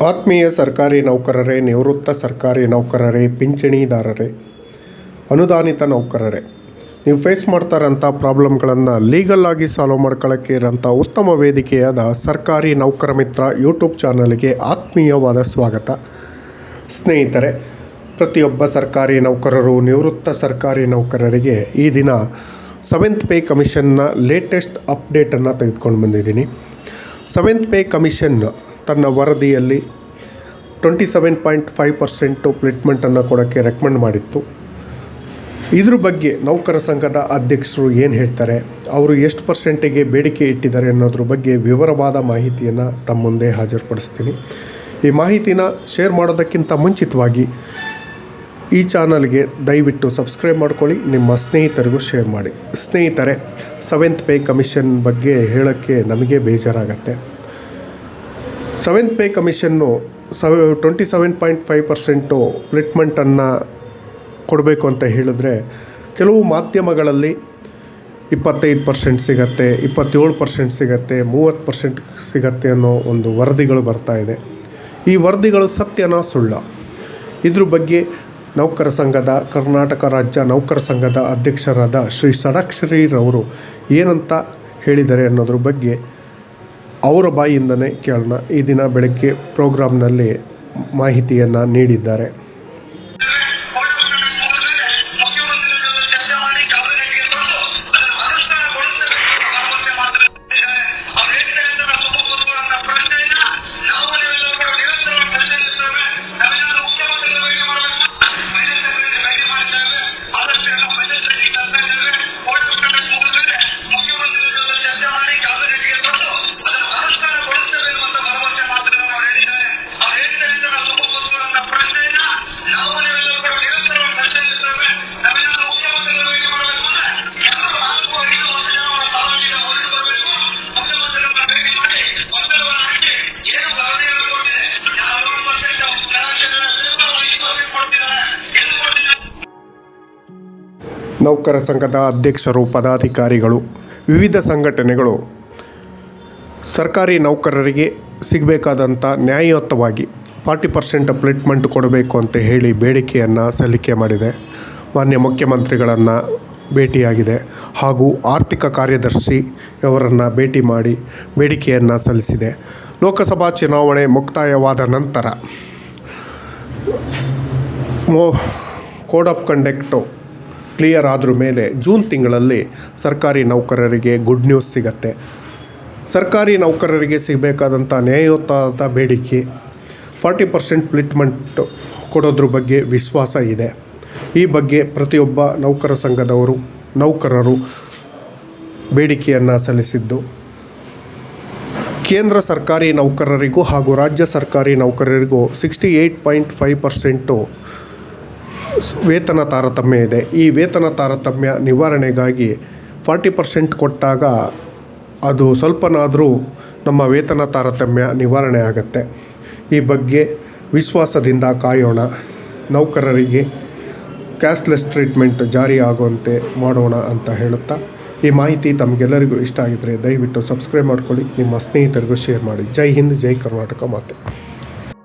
ಆತ್ಮೀಯ ಸರ್ಕಾರಿ ನೌಕರರೇ, ನಿವೃತ್ತ ಸರ್ಕಾರಿ ನೌಕರರೇ, ಪಿಂಚಣಿದಾರರೇ, ಅನುದಾನಿತ ನೌಕರರೇ, ನೀವು ಫೇಸ್ ಮಾಡ್ತಾರಂಥ ಪ್ರಾಬ್ಲಮ್ಗಳನ್ನು ಲೀಗಲ್ ಆಗಿ ಸಾಲ್ವ್ ಮಾಡ್ಕೊಳ್ಳೋಕ್ಕೆ ಇರೋಂಥ ಉತ್ತಮ ವೇದಿಕೆಯಾದ ಸರ್ಕಾರಿ ನೌಕರ ಮಿತ್ರ ಯೂಟ್ಯೂಬ್ ಚಾನಲ್ಗೆ ಆತ್ಮೀಯವಾದ ಸ್ವಾಗತ. ಸ್ನೇಹಿತರೆ, ಪ್ರತಿಯೊಬ್ಬ ಸರ್ಕಾರಿ ನೌಕರರು, ನಿವೃತ್ತ ಸರ್ಕಾರಿ ನೌಕರರಿಗೆ ಈ ದಿನ ಸೆವೆಂತ್ ಪೇ ಕಮಿಷನ್ನ ಲೇಟೆಸ್ಟ್ ಅಪ್ಡೇಟನ್ನು ತೆಗೆದುಕೊಂಡು ಬಂದಿದ್ದೀನಿ. ಸೆವೆಂತ್ ಪೇ ಕಮಿಷನ್ ತನ್ನ ವರದಿಯಲ್ಲಿ twenty seven point five percent ಪ್ಲೇಟ್ಮೆಂಟನ್ನು ಕೊಡೋಕ್ಕೆ ರೆಕಮೆಂಡ್ ಮಾಡಿತ್ತು. ಇದ್ರ ಬಗ್ಗೆ ನೌಕರ ಸಂಘದ ಅಧ್ಯಕ್ಷರು ಏನು ಹೇಳ್ತಾರೆ? ಅವರು ಎಷ್ಟು ಪರ್ಸೆಂಟಿಗೆ ಬೇಡಿಕೆ ಇಟ್ಟಿದ್ದಾರೆ ಅನ್ನೋದ್ರ ಬಗ್ಗೆ ವಿವರವಾದ ಮಾಹಿತಿಯನ್ನು ತಮ್ಮ ಮುಂದೆ ಹಾಜರುಪಡಿಸ್ತೀನಿ. ಈ ಮಾಹಿತಿನ ಶೇರ್ ಮಾಡೋದಕ್ಕಿಂತ ಮುಂಚಿತವಾಗಿ ಈ ಚಾನಲ್ಗೆ ದಯವಿಟ್ಟು ಸಬ್ಸ್ಕ್ರೈಬ್ ಮಾಡ್ಕೊಳ್ಳಿ, ನಿಮ್ಮ ಸ್ನೇಹಿತರಿಗೂ ಶೇರ್ ಮಾಡಿ. ಸ್ನೇಹಿತರೆ ಸೆವೆಂತ್ ಪೇ ಕಮಿಷನ್ ಬಗ್ಗೆ ಹೇಳೋಕ್ಕೆ ನಮಗೆ ಬೇಜಾರಾಗತ್ತೆ. Seventh pay commission ಸವೆ twenty seven point five percent ಪ್ಲಿಟ್ಮೆಂಟನ್ನು ಕೊಡಬೇಕು ಅಂತ ಹೇಳಿದ್ರೆ ಕೆಲವು ಮಾಧ್ಯಮಗಳಲ್ಲಿ ಇಪ್ಪತ್ತೈದು ಪರ್ಸೆಂಟ್ ಸಿಗತ್ತೆ, ಇಪ್ಪತ್ತೇಳು ಪರ್ಸೆಂಟ್ ಸಿಗತ್ತೆ, ಮೂವತ್ತು ಪರ್ಸೆಂಟ್ ಸಿಗತ್ತೆ ಅನ್ನೋ ಒಂದು ವರದಿಗಳು ಬರ್ತಾ ಇದೆ. ಈ ವರದಿಗಳು ಸತ್ಯನ ಸುಳ್ಳ. ಇದ್ರ ಬಗ್ಗೆ ನೌಕರ ಸಂಘದ, ಕರ್ನಾಟಕ ರಾಜ್ಯ ನೌಕರ ಸಂಘದ ಅಧ್ಯಕ್ಷರಾದ ಶ್ರೀ ಷಡಕ್ಷರಿರವರು ಏನಂತ ಹೇಳಿದ್ದಾರೆ ಅನ್ನೋದ್ರ ಬಗ್ಗೆ ಅವರ ಬಾಯಿಂದನೇ ಕೇಳೋಣ. ಈ ದಿನ ಬೆಳಗ್ಗೆ ಪ್ರೋಗ್ರಾಮ್ನಲ್ಲಿ ಮಾಹಿತಿಯನ್ನು ನೀಡಿದ್ದಾರೆ. ನೌಕರ ಸಂಘದ ಅಧ್ಯಕ್ಷರು ಪದಾಧಿಕಾರಿಗಳು ವಿವಿಧ ಸಂಘಟನೆಗಳು, ಸರ್ಕಾರಿ ನೌಕರರಿಗೆ ಸಿಗಬೇಕಾದಂಥ ನ್ಯಾಯಯುತವಾಗಿ ಫಾರ್ಟಿ ಪರ್ಸೆಂಟ್ ಪ್ಲೇಟ್ಮೆಂಟ್ ಕೊಡಬೇಕು ಅಂತ ಹೇಳಿ ಬೇಡಿಕೆಯನ್ನು ಸಲ್ಲಿಕೆ ಮಾಡಿದೆ. ಮಾನ್ಯ ಮುಖ್ಯಮಂತ್ರಿಗಳನ್ನು ಭೇಟಿಯಾಗಿದೆ. ಹಾಗೂ ಆರ್ಥಿಕ ಕಾರ್ಯದರ್ಶಿ ಅವರನ್ನು ಭೇಟಿ ಮಾಡಿ ಬೇಡಿಕೆಯನ್ನು ಸಲ್ಲಿಸಿದೆ. ಲೋಕಸಭಾ ಚುನಾವಣೆ ಮುಕ್ತಾಯವಾದ ನಂತರ ಮೋ ಕೋಡ್ ಆಫ್ ಕಂಡಕ್ಟು ಕ್ಲಿಯರ್ ಆದ್ರ ಮೇಲೆ ಜೂನ್ ತಿಂಗಳಲ್ಲಿ ಸರ್ಕಾರಿ ನೌಕರರಿಗೆ ಗುಡ್ ನ್ಯೂಸ್ ಸಿಗತ್ತೆ. ಸರ್ಕಾರಿ ನೌಕರರಿಗೆ ಸಿಗಬೇಕಾದಂಥ ನ್ಯಾಯಯುತವಾದ ಬೇಡಿಕೆ, ಫಾರ್ಟಿ ಪರ್ಸೆಂಟ್ ಪ್ಲಿಟ್ಮೆಂಟ್ ಕೊಡೋದ್ರ ಬಗ್ಗೆ ವಿಶ್ವಾಸ ಇದೆ. ಈ ಬಗ್ಗೆ ಪ್ರತಿಯೊಬ್ಬ ನೌಕರ ಸಂಘದವರು, ನೌಕರರು ಬೇಡಿಕೆಯನ್ನು ಸಲ್ಲಿಸಿದ್ದು. ಕೇಂದ್ರ ಸರ್ಕಾರಿ ನೌಕರರಿಗೂ ಹಾಗೂ ರಾಜ್ಯ ಸರ್ಕಾರಿ ನೌಕರರಿಗೂ sixty eight point five percent ವೇತನ ತಾರತಮ್ಯ ಇದೆ. ಈ ವೇತನ ತಾರತಮ್ಯ ನಿವಾರಣೆಗಾಗಿ ಫಾರ್ಟಿ ಪರ್ಸೆಂಟ್ ಕೊಟ್ಟಾಗ ಅದು ಸ್ವಲ್ಪನಾದರೂ ನಮ್ಮ ವೇತನ ತಾರತಮ್ಯ ನಿವಾರಣೆ ಆಗುತ್ತೆ. ಈ ಬಗ್ಗೆ ವಿಶ್ವಾಸದಿಂದ ಕಾಯೋಣ. ನೌಕರರಿಗೆ ಕ್ಯಾಶ್ಲೆಸ್ ಟ್ರೀಟ್ಮೆಂಟ್ ಜಾರಿ ಆಗುವಂತೆ ಮಾಡೋಣ ಅಂತ ಹೇಳುತ್ತಾ, ಈ ಮಾಹಿತಿ ತಮಗೆಲ್ಲರಿಗೂ ಇಷ್ಟ ಆಗಿದ್ದರೆ ದಯವಿಟ್ಟು ಸಬ್ಸ್ಕ್ರೈಬ್ ಮಾಡ್ಕೊಳ್ಳಿ, ನಿಮ್ಮ ಸ್ನೇಹಿತರಿಗೂ ಶೇರ್ ಮಾಡಿ. ಜೈ ಹಿಂದ್, ಜೈ ಕರ್ನಾಟಕ ಮಾತೆ.